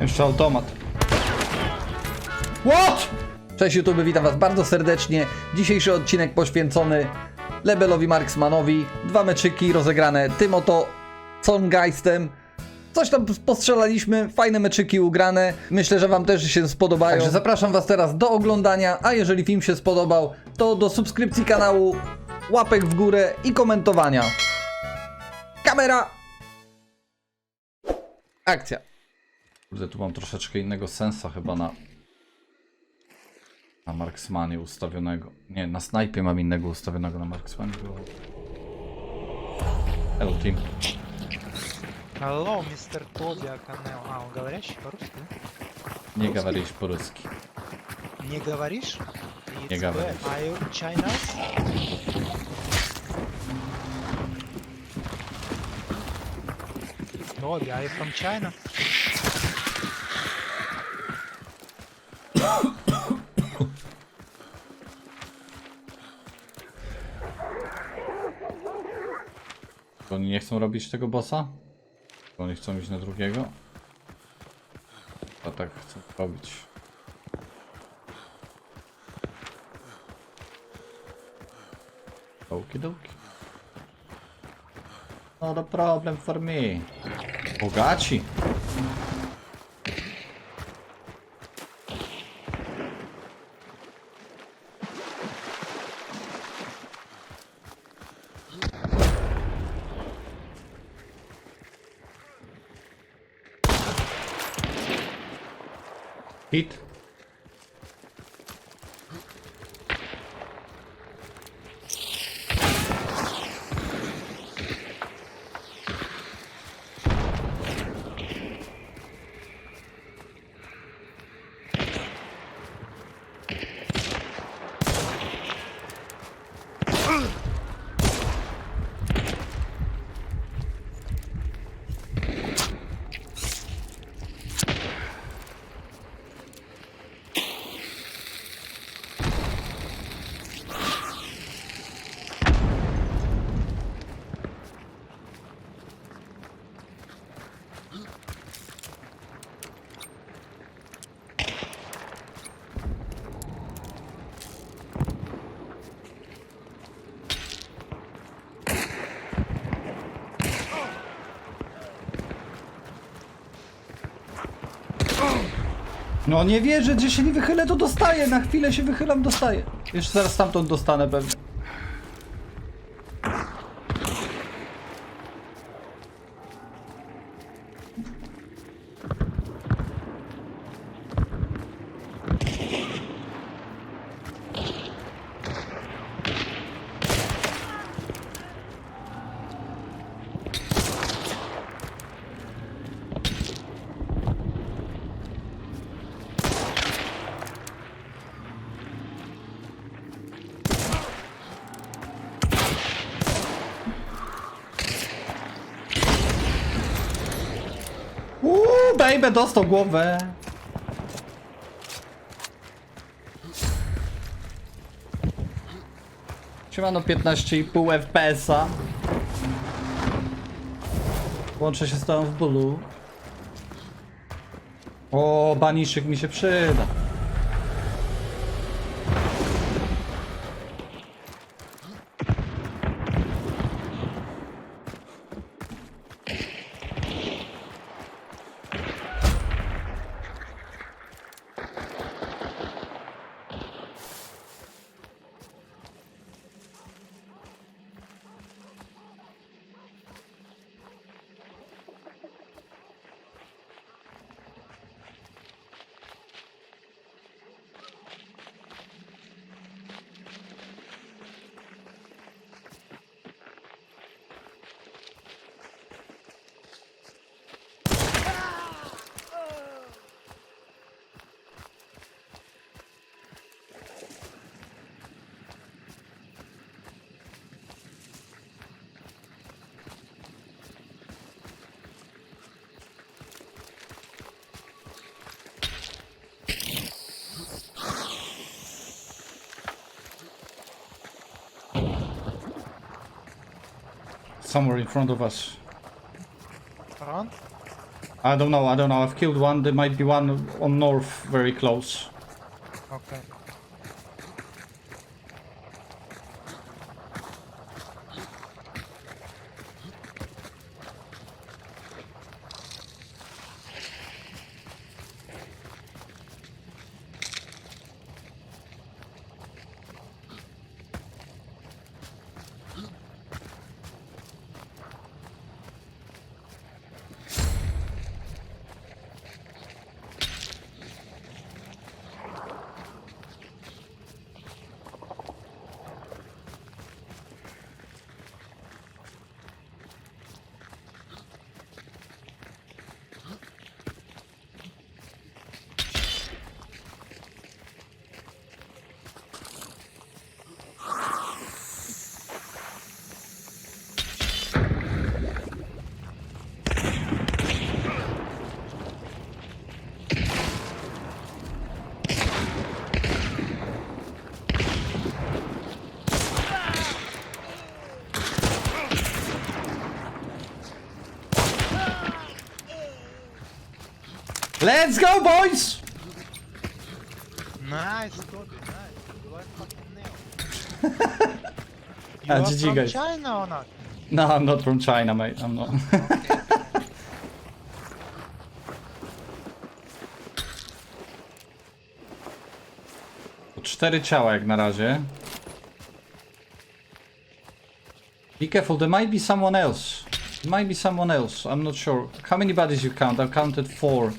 Jeszcze automat. What? Cześć YouTube, witam was bardzo serdecznie. Dzisiejszy odcinek poświęcony Lebelowi Marksmanowi. Dwa meczyki rozegrane tym oto Songeistem. Coś tam postrzelaliśmy, fajne meczyki ugrane. Myślę, że wam też się spodobają. Także zapraszam was teraz do oglądania, a jeżeli film się spodobał, to do subskrypcji kanału, łapek w górę i komentowania. Kamera! Akcja. Kurde, tu mam troszeczkę innego sensa chyba na... Na Marksmanie ustawionego. Nie, na snajpie mam innego ustawionego na Marksmanie. Było... Hello team. Алло, мистер Тодя, канал. А, он говорящий по-русски? да? Nie gawarisz po ruski. Не говоришь? Не It's говорю. bad. Are you Chinese? Тоби, are you from China? Oni nie chcą robić tego bossa? To oni chcą iść na drugiego? A tak chcą robić. Okidoki. Not a problem for me. Bogaci. Hit. No nie wierzę, że się nie wychylę, to dostaję. Na chwilę się wychylam, dostaję. Jeszcze zaraz stamtąd dostanę pewnie. Baby, dostał głowę. Siemano 15,5 FPS-a. Łączę się z tobą w bólu. O, baniszyk mi się przyda. Somewhere in front of us. Front? I don't know, I don't know. I've killed one. There might be one on north very close. Okay. Let's go, boys! Nice, Toby, nice. You are fucking nailed. you Ah, are GG from guys. China or not? No, I'm not from China, mate. I'm not. To Cztery ciała jak na razie. Be careful, there might be someone else. There might be someone else, I'm not sure. How many bodies you count? I've counted four.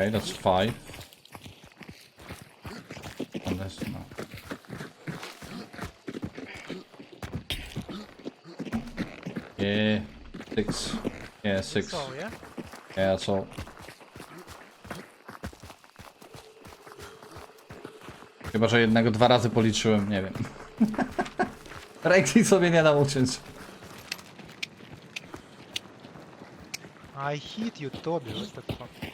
Okay, that's five. Unless, no. Yeah, six. Yeah, six. So, yeah? Yeah, that's all. Chyba, że jednego dwa razy policzyłem, nie wiem. Rexy sobie nie dam uciąć. I hit you, Toby. What the fuck?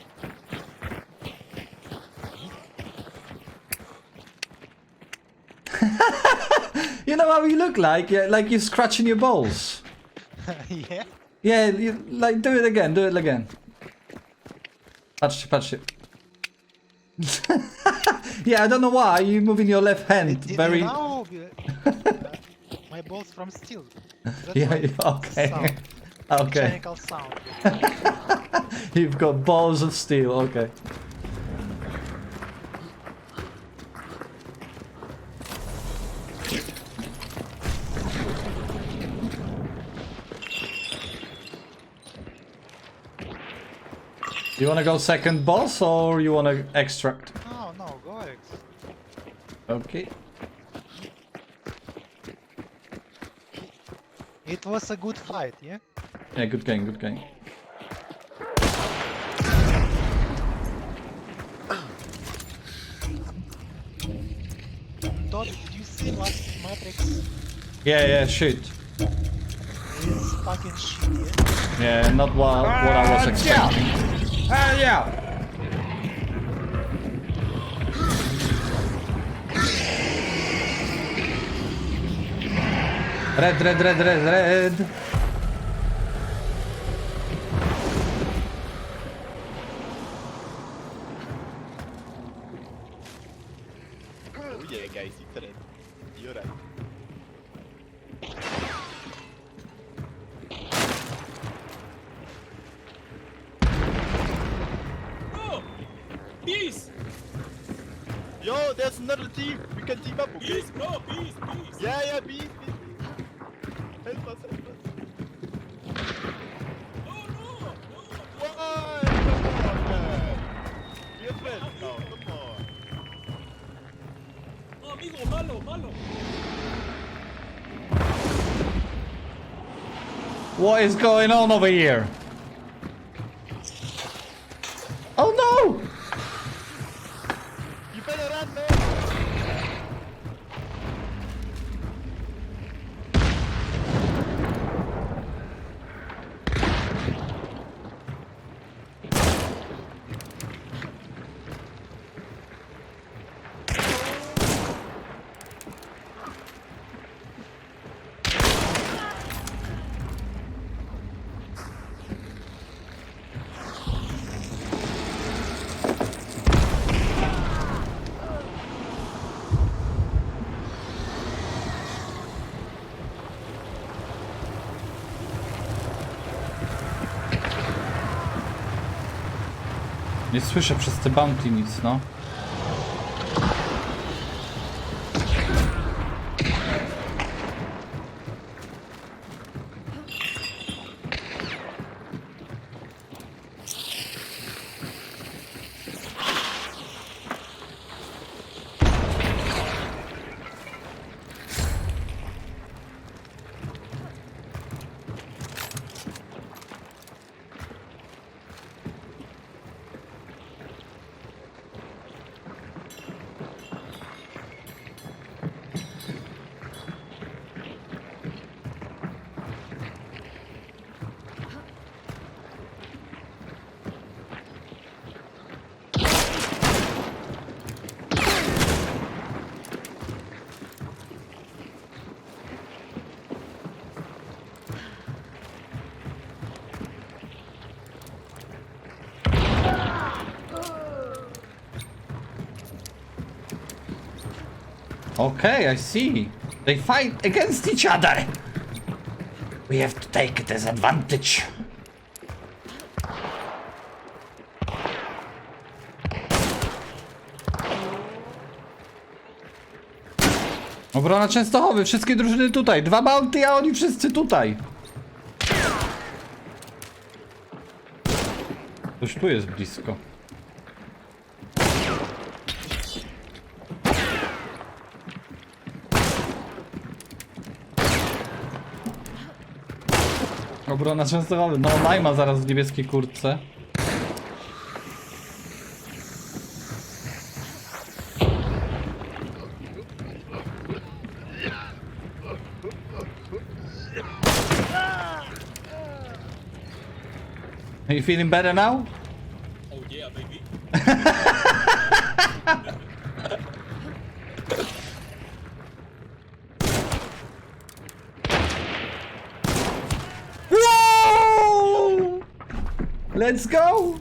You know how you look like? Yeah, like you're scratching your balls. yeah? Yeah, you, like do it again, do it again. Patrzcie, patrzcie. yeah, I don't know why you're moving your left hand very. my balls from steel. That's Yeah, yeah, okay. sound. Okay, Mechanical sound. you've got balls of steel. Okay. You wanna go second boss or you wanna extract? No, no, go X. Okay. It was a good fight, yeah? Yeah, good game, good game. Toby, did you see last Matrix? Yeah, yeah, shoot. It's fucking shit, yeah? Yeah, not what, what I was ah, expecting. Ah, yeah! Red, red, red, red, red. Peace! Yo, there's another team. We can team up, okay? Peace, bro! Peace, peace! Yeah, yeah, peace, beat, beat. Help us, help us. Oh no! no. Why? Come on, man. We are friends now. Come on. No, amigo, malo, malo! What is going on over here? Nie słyszę przez te bounty nic, no. Okay, I see. They fight against each other. We have to take it as advantage. Obrona Częstochowy, wszystkie drużyny tutaj. Dwa bounty, a oni wszyscy tutaj. Coś tu jest blisko. Obrona Częstochowy. No, Najma zaraz w niebieskiej kurtce. Are you feeling better now? Let's go!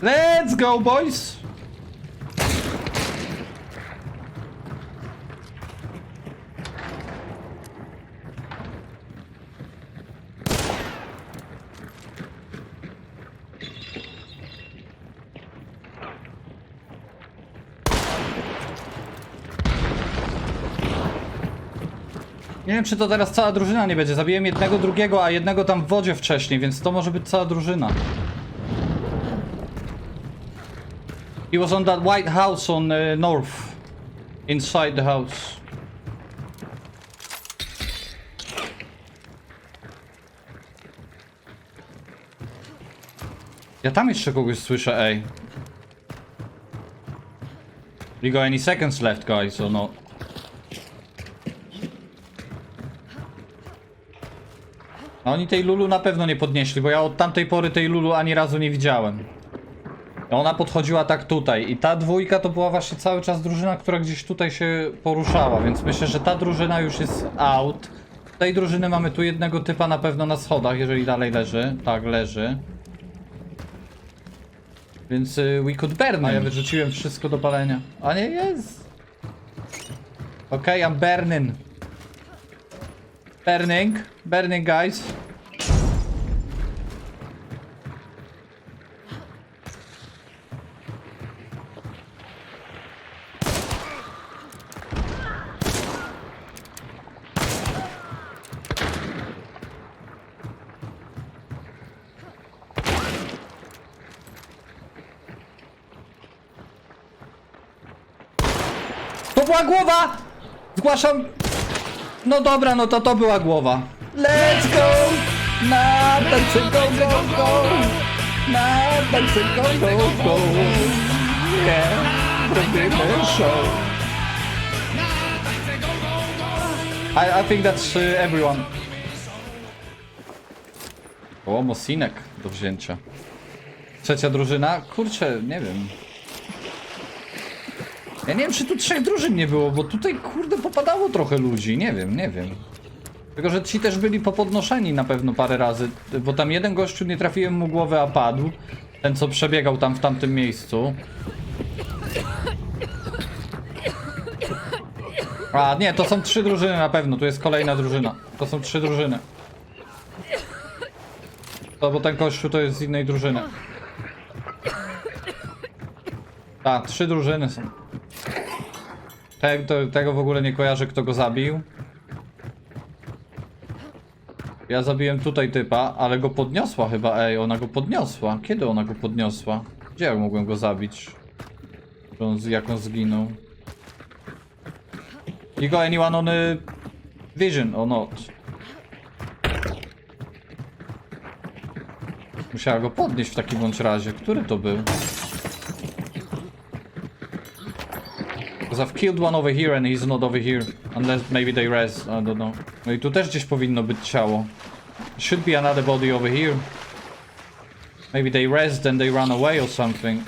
Let's go, boys! Wiem, czy to teraz cała drużyna nie będzie. Zabiłem jednego, drugiego, a jednego tam w wodzie wcześniej, więc to może być cała drużyna. He was on that white house on uh, north. Inside the house. Ja tam jeszcze kogoś słyszę, ej. We got any seconds left, guys, or not? No oni tej Lulu na pewno nie podnieśli, bo ja od tamtej pory tej Lulu ani razu nie widziałem. Ona podchodziła tak tutaj i ta dwójka to była właśnie cały czas drużyna, która gdzieś tutaj się poruszała, więc myślę, że ta drużyna już jest out. Tej drużyny mamy tu jednego typa na pewno na schodach, jeżeli dalej leży. Tak, leży. Więc y, we could burn A ja wyrzuciłem wszystko do palenia. A nie, jest. Okej, I'm burning. Burning. Burning, guys. To była głowa! Zgłaszam. No dobra, no to to była głowa. Let's go! Na tańce go, go, go! Na tańce go, go, go! Yeah, robimy show. I, I think that's uh, everyone. O, Mosinek do wzięcia. Trzecia drużyna? Kurczę, nie wiem. Ja nie wiem, czy tu trzech drużyn nie było, bo tutaj, kurde, popadało trochę ludzi. Nie wiem, nie wiem. Tylko, że ci też byli popodnoszeni na pewno parę razy, bo tam jeden gościu nie trafiłem mu głowę, a padł. Ten co przebiegał tam w tamtym miejscu. A nie, to są trzy drużyny na pewno, tu jest kolejna drużyna. To są trzy drużyny. To bo ten kościół to jest z innej drużyny. Tak, trzy drużyny są. To, tego w ogóle nie kojarzę, kto go zabił. Ja zabiłem tutaj typa, ale go podniosła chyba, ej, ona go podniosła. Kiedy ona go podniosła? Gdzie ja mogłem go zabić? Jak on zginął? You got anyone on a vision or not? Musiała go podnieść w takim bądź razie. Który to był? Because I've killed one over here and he's not over here. Unless maybe they res, I don't know. No i tu też gdzieś powinno być ciało. Should be another body over here. Maybe they res, then they run away or something.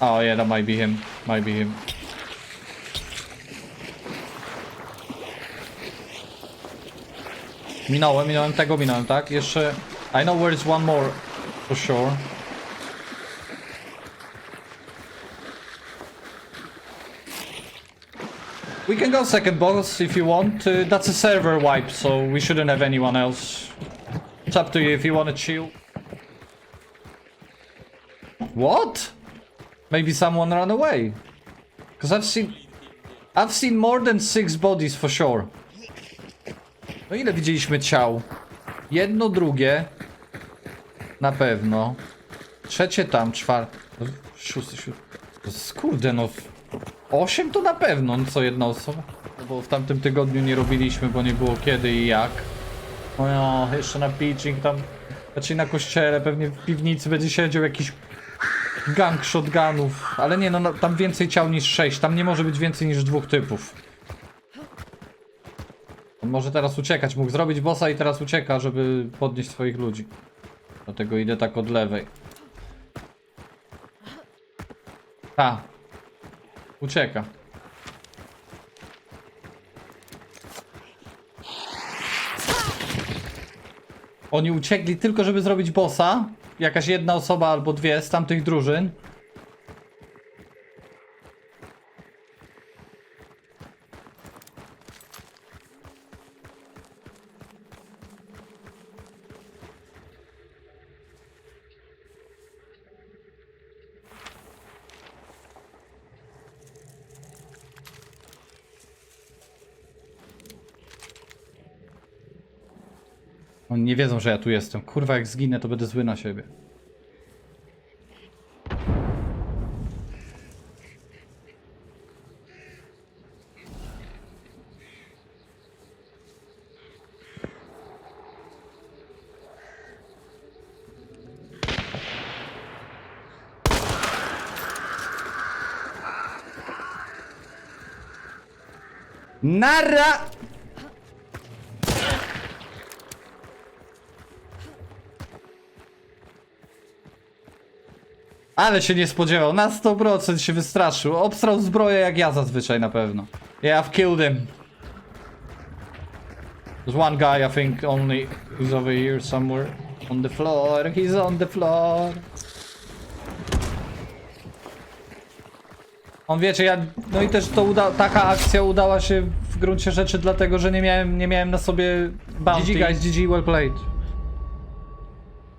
Oh yeah, that might be him. Might be him. Minąłem, minąłem tego, minąłem, tak? Jeszcze... I know where is one more, for sure. We can go second boss if you want. Uh, that's a server wipe, so we shouldn't have anyone else. It's up to you if you want to chill. What? Maybe someone ran away. Because I've seen... I've seen more than six bodies for sure. No ile widzieliśmy ciał? Jedno, drugie. Na pewno. Trzecie tam, czwarte. no, Szósty, siódmy. To jest, Kurde no. Osiem to na pewno, no co jedna osoba. No bo w tamtym tygodniu nie robiliśmy, bo nie było kiedy i jak. No ja, jeszcze na pitching tam. Znaczy na kościele, pewnie w piwnicy będzie siedział jakiś gang shotgunów. Ale nie no, no tam więcej ciał niż sześć. Tam nie może być więcej niż dwóch typów. On może teraz uciekać, mógł zrobić bossa i teraz ucieka, żeby podnieść swoich ludzi. Dlatego idę tak od lewej. A. Ucieka. Oni uciekli tylko, żeby zrobić bossa. Jakaś jedna osoba albo dwie z tamtych drużyn. Oni nie wiedzą, że ja tu jestem. Kurwa, jak zginę, to będę zły na siebie. Nara! Ale się nie spodziewał, na 100% się wystraszył. Obstrał zbroję jak ja zazwyczaj na pewno. Yeah, I've killed him. There's one guy I think only who's over here somewhere. On the floor, he's on the floor. On wiecie, ja. No i też to uda, taka akcja udała się w gruncie rzeczy dlatego, że nie miałem, nie miałem na sobie bounty. GG guys, GG well played.